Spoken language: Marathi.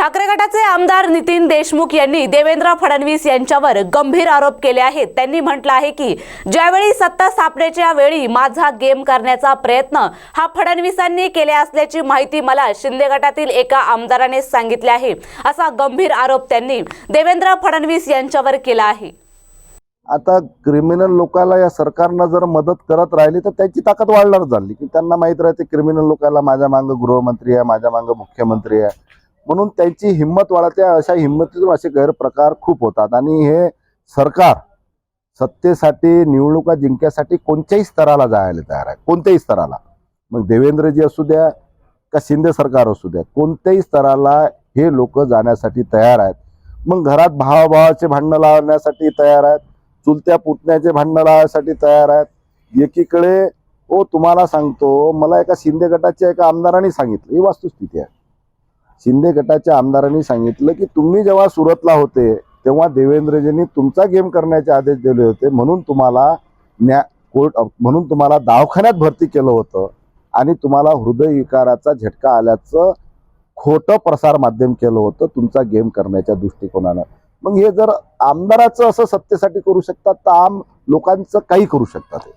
ठाकरे गटाचे आमदार नितीन देशमुख यांनी देवेंद्र फडणवीस यांच्यावर गंभीर आरोप केले आहेत. त्यांनी म्हटलं आहे की ज्यावेळी सत्ता स्थापनेच्या वेळी माझा गेम करण्याचा प्रयत्न हा फडणवीसांनी केले असल्याची माहिती मला शिंदे गटातील एका आमदाराने सांगितले आहे. असा गंभीर आरोप त्यांनी देवेंद्र फडणवीस यांच्यावर केला आहे. आता क्रिमिनल लोकांना या सरकारनं जर मदत करत राहिली तर त्याची ताकद वाढणार झाली. की त्यांना माहीत राहते क्रिमिनल लोकांना माझ्या मागं गृहमंत्री आहे माझ्या मागं मुख्यमंत्री आहे. म्हणून त्यांची हिंमत वाढते अशा हिंमतीतून असे गैरप्रकार खूप होतात. आणि हे सरकार सत्तेसाठी निवडणुका जिंकण्यासाठी कोणत्याही स्तराला जायला तयार आहे. कोणत्याही स्तराला. मग देवेंद्रजी असू द्या का शिंदे सरकार असू द्या कोणत्याही स्तराला हे लोक जाण्यासाठी तयार आहेत. मग घरात भावाभावाचे भांडणं लावण्यासाठी तयार आहेत. चुलत्या पुतण्याचे भांडणं लावण्यासाठी तयार आहेत. एकीकडे ओ तुम्हाला सांगतो मला एका शिंदे गटाच्या एका आमदारांनी सांगितलं ही वास्तुस्थिती आहे. शिंदे गटाच्या आमदारांनी सांगितलं की तुम्ही जेव्हा सुरतला होते तेव्हा देवेंद्रजींनी तुमचा गेम करण्याचे आदेश दिले होते म्हणून तुम्हाला न्या कोर्ट म्हणून तुम्हाला दवाखान्यात भरती केलं होतं आणि तुम्हाला हृदय विकाराचा झटका आल्याचं खोटं प्रसार माध्यम केलं होतं तुमचा गेम करण्याच्या दृष्टिकोनानं मग हे जर आमदाराचं असं सत्तेसाठी करू शकतात तर आम लोकांचं काही करू शकतात हे.